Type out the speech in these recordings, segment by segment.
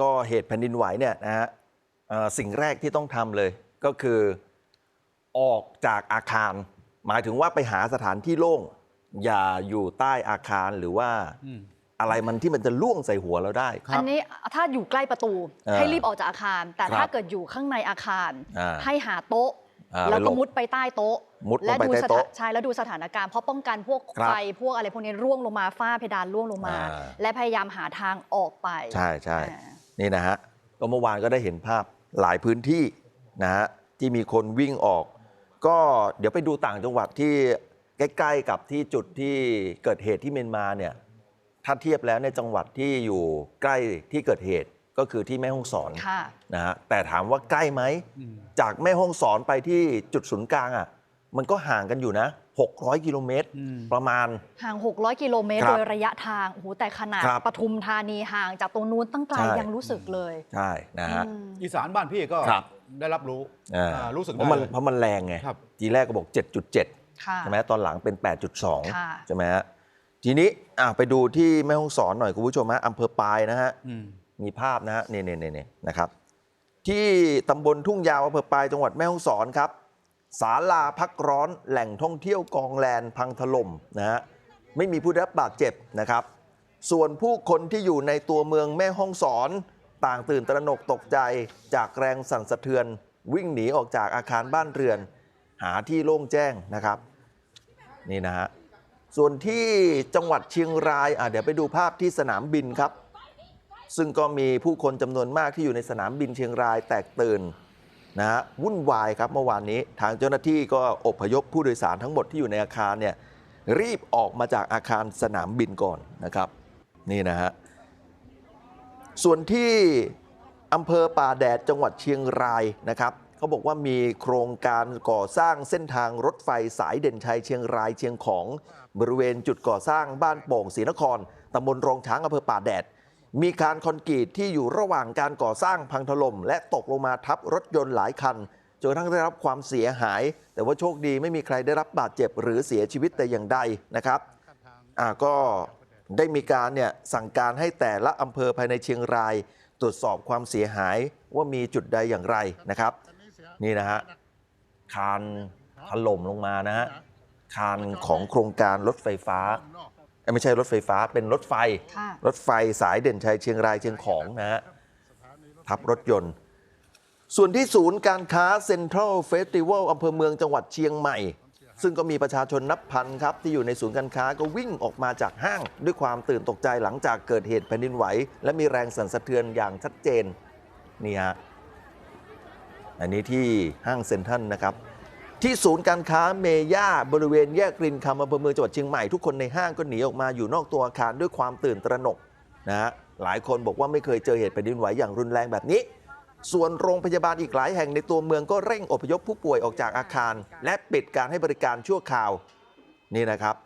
ก็เหตุแผ่นดินไหวเนี่ยนะฮะเอ่อสิ่งแรกที่ต้องทำเลยก็คือออกจากอาคาร หมายถึงว่าไปหาสถานที่โล่ง อย่าอยู่ใต้อาคารหรือว่าอืมอะไรมันที่มันจะล่วงใส่หัวเราได้ครับอันนี้ถ้าอยู่ใกล้ประตูเออให้รีบออกจากอาคาร แต่ครับถ้าเกิดอยู่ข้างในอาคารอ่าให้หาโต๊ะอ่าแล้วไปหลก็บมุดไปใต้โต๊ะมุดลงและไปดูใต้สถาโต๊ะใช่แล้วดูสถานการณ์เพราะป้องกันพวกครับไฟพวกอะไรพวกนี้ร่วงลงมาฝ้าเพดานร่วงลงมาอ่าและพยายามหาทางออกไป ใช่ใช่อ่า นี่นะฮะก็เมื่อวานก็ได้เห็นภาพหลายพื้นที่นะฮะที่มีคนวิ่งออก ก็เดี๋ยวไปดูต่างจังหวัดที่ใกล้ๆกับที่จุดที่เกิดเหตุที่เมียนมาเนี่ยถ้าเทียบแล้วในยจังหวัดที่อยู่ใกล้ที่เกิดเหตุก็คือที่แม่ฮ่องสอนค่ะนะฮะแต่ถามว่าใกล้ไหมอืมจากแม่ฮ่องสอนไปที่จุดศูนย์กลางอะมันก็ห่างกันอยู่นะ 600 กิโลเมตรอืมประมาณ ห่าง 600 กิโลเมตรครับโดยระยะทางโอ้โหแต่ขนาดครับปทุมธานีห่างจากตรงนู้นตั้งไกลใช่ยังรู้สึกเลย ใช่นะฮะอืมอีสานบ้านพี่ก็ครับได้รับรู้อ่าอ่ารู้สึกเพได้ราะมันเลยเพราะมันแรงไงครับทีแรกก็บอก 7.7ค่ะใช่ไหมตอนหลังเป็นค่ะ8.2 ใช่ไหมฮะทีนี้อะไปดูที่แม่ฮ่องสอนหน่อยคุณผู้ชมฮะอำเภอปายนะฮะอืมมีภาพนะฮะนี่นี่นี่นะครับ ที่ตำบลทุ่งยาวอำเภอปายจังหวัดแม่ฮ่องสอนครับ ศาลาพักร้อนแหล่งท่องเที่ยวกองแลนพังถล่มนะฮะไม่มีผู้ได้รับบาดเจ็บนะครับ ส่วนผู้คนที่อยู่ในตัวเมืองแม่ฮ่องสอน ต่างตื่นตระหนกตกใจจากแรงสั่นสะเทือน วิ่งหนีออกจากอาคารบ้านเรือน หาที่โล่งแจ้งนะครับ นี่นะฮะส่วนที่จังหวัดเชียงรายอะเดี๋ยวไปดูภาพที่สนามบินครับ ซึ่งก็มีผู้คนจำนวนมากที่อยู่ในสนามบินเชียงรายแตกตื่น นะฮะวุ่นวายครับเมื่อวานนี้ทางเจ้าหน้าที่ก็อพยพผู้โดยสารทั้งหมดที่อยู่ในอาคารเนี่ยรีบออกมาจากอาคารสนามบินก่อนนะครับ นี่นะฮะส่วนที่อำเภอป่าแดดจังหวัดเชียงรายนะครับเขาบอกว่ามีโครงการก่อสร้างเส้นทางรถไฟสายเด่นชัยเชียงรายเชียงของบริเวณจุดก่อสร้างบ้านโป่งศรีนครตำบลรองช้างอำเภอป่าแดด มีการคอนกรีตที่อยู่ระหว่างการก่อสร้างพังถล่มและตกลงมาทับรถยนต์หลายคันจนกระทั่งได้รับความเสียหาย แต่ว่าโชคดีไม่มีใครได้รับบาดเจ็บหรือเสียชีวิตแต่อย่างใดนะครับอ่าก็ได้มีการเนี่ยสั่งการให้แต่ละอำเภอภายในเชียงราย ตรวจสอบความเสียหายว่ามีจุดใดอย่างไรนะครับ นี่นะฮะคานถล่มลงมานะฮะคานของโครงการรถไฟฟ้า ไม่ใช่รถไฟฟ้าเป็นรถไฟค่ะรถไฟสายเด่นชัยเชียงรายเชียงของนะฮะทับรถยนต์ ส่วนที่ศูนย์การค้าเซ็นทรัลเฟสติวัลอำเภอเมืองจังหวัดเชียงใหม่ ซึ่งก็มีประชาชนนับพันครับ ที่อยู่ในศูนย์การค้าก็วิ่งออกมาจากห้าง ด้วยความตื่นตกใจหลังจากเกิดเหตุแผ่นดินไหว และมีแรงสั่นสะเทือนอย่างชัดเจนนี่ฮะอันนี้ที่ห้างเซ็นทรัลนะครับ ที่ศูนย์การค้าเมย่าบริเวณแยกรินคำอำเภอเมืองจังหวัดเชียงใหม่ทุกคนในห้างก็หนีออกมาอยู่นอกตัวอาคารด้วยความตื่นตระหนกนะฮะหลายคนบอกว่าไม่เคยเจอเหตุแผ่นดินไหวอย่างรุนแรงแบบนี้ ส่วนโรงพยาบาลอีกหลายแห่งในตัวเมืองก็เร่งอพยพผู้ป่วยออกจากอาคาร และปิดการให้บริการชั่วคราวนี่นะครับ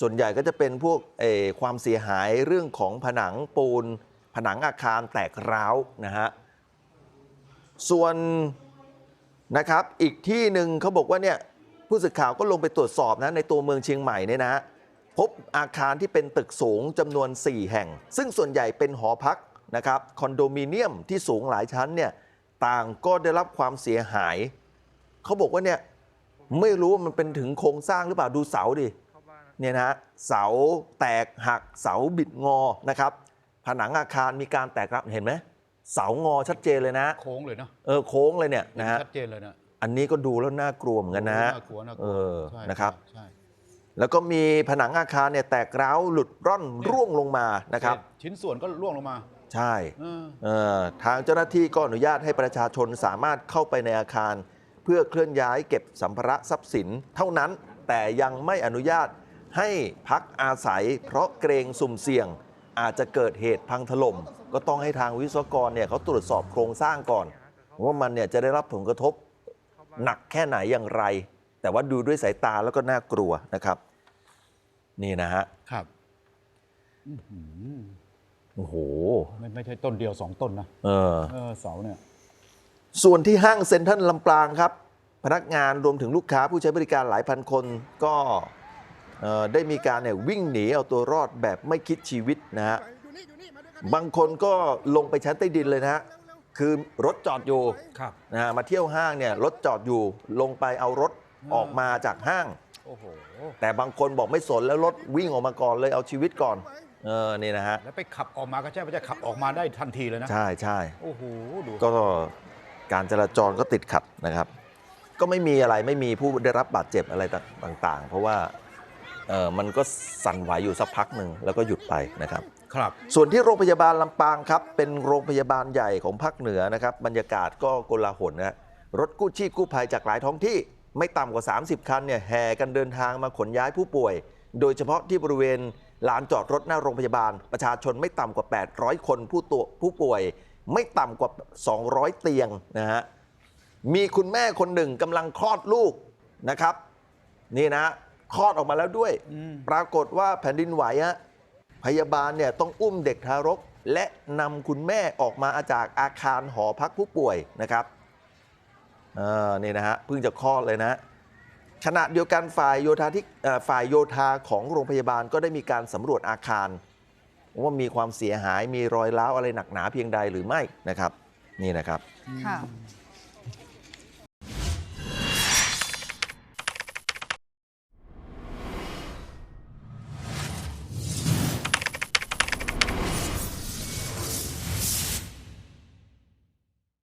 ส่วนใหญ่ก็จะเป็นพวกเอ่อความเสียหายเรื่องของผนังปูน ผนังอาคารแตกร้าวนะฮะส่วน นะครับ อีกที่หนึ่งเขาบอกว่าเนี่ยผู้สื่อข่าวก็ลงไปตรวจสอบนะในตัวเมืองเชียงใหม่เนี่ยนะ พบอาคารที่เป็นตึกสูงจำนวน 4 แห่ง ซึ่งส่วนใหญ่เป็นหอพักนะครับคอนโดมิเนียมที่สูงหลายชั้นเนี่ยต่างก็ได้รับความเสียหาย เขาบอกว่าเนี่ยไม่รู้ว่ามันเป็นถึงโครงสร้างหรือเปล่าดูเสาดิเนี่ยนะฮะเสาแตกหักเสาบิดงอนะครับ ผนังอาคารมีการแตกรับเห็นไหม เสางอชัดเจนเลยนะ โค้งเลยเนาะเออโค้งเลยเนี่ยนะฮะชัดเจนเลยนะอันนี้ก็ดูแล้วน่ากลัวเหมือนกันนะฮะน่ากลัวน่ากลัวเออใช่นะครับ ใช่แล้วก็มีผนังอาคารเนี่ยแตกร้าวหลุดร่อนร่วงลงมานะครับเศษชิ้นส่วนก็ร่วงลงมาใช่ เออ เออทางเจ้าหน้าที่ก็อนุญาตให้ประชาชนสามารถเข้าไปในอาคาร เพื่อเคลื่อนย้ายเก็บสัมภาระทรัพย์สินเท่านั้น แต่ยังไม่อนุญาตให้พักอาศัย เพราะเกรงสุ่มเสี่ยง อาจจะเกิดเหตุพังถล่ม ก็ต้องให้ทางวิศวกรเนี่ยเขาตรวจสอบโครงสร้างก่อน ว่ามันเนี่ยจะได้รับผลกระทบหนักแค่ไหนอย่างไร แต่ว่าดูด้วยสายตาแล้วก็น่ากลัวนะครับ นี่นะฮะครับอื้อหือโอ้โห ไม่ไม่ใช่ต้นเดียวสองต้นนะเออ เออเสาเนี่ย ส่วนที่ห้างเซ็นทรัลลำปางครับ พนักงานรวมถึงลูกค้าผู้ใช้บริการหลายพันคนก็เอ่อ ได้มีการเนี่ยวิ่งหนีเอาตัวรอดแบบไม่คิดชีวิตนะฮะบางคนก็ลงไปชั้นใต้ดินเลยนะฮะคือรถจอดอยู่ครับนะฮะมาเที่ยวห้างเนี่ยรถจอดอยู่ลงไปเอารถออกมาจากห้าง โอ้โห แต่บางคนบอกไม่สนแล้วรถวิ่งออกมาก่อนเลยเอาชีวิตก่อนเออนี่นะฮะแล้วไปขับออกมาก็ใช่ว่าจะขับออกมาได้ทันทีเลยนะ ใช่ใช่โอ้โหดูก็การจราจรก็ติดขัดนะครับ ก็ไม่มีอะไรไม่มีผู้ได้รับบาดเจ็บอะไรต่างๆ เพราะว่า เออมันก็สั่นไหวอยู่สักพักหนึ่งแล้วก็หยุดไปนะครับ ครับ ส่วนที่โรงพยาบาลลำปางครับ เป็นโรงพยาบาลใหญ่ของภาคเหนือนะครับ บรรยากาศก็โกลาหลนะรถกู้ชีพกู้ภัยจากหลายท้องที่ไม่ต่ำกว่า 30 คันเนี่ยแห่กันเดินทางมาขนย้ายผู้ป่วย โดยเฉพาะที่บริเวณลานจอดรถหน้าโรงพยาบาล ประชาชนไม่ต่ำกว่า 800 คนผู้ตัวผู้ป่วย ไม่ต่ำกว่า 200 เตียงนะฮะมีคุณแม่คนหนึ่งกำลังคลอดลูกนะครับ นี่นะ คลอดออกมาแล้วด้วยอืมปรากฏว่าแผ่นดินไหวฮะพยาบาลเนี่ยต้องอุ้มเด็กทารก และนำคุณแม่ออกมาจากอาคารหอพักผู้ป่วยนะครับเออนี่นะฮะเพิ่งจะคลอดเลยนะขณะเดียวกันฝ่ายโยธาที่เอ่อฝ่ายโยธาของโรงพยาบาลก็ได้มีการสำรวจอาคาร ว่ามีความเสียหายมีรอยร้าวอะไรหนักหนาเพียงใดหรือไม่นะครับ นี่นะครับค่ะ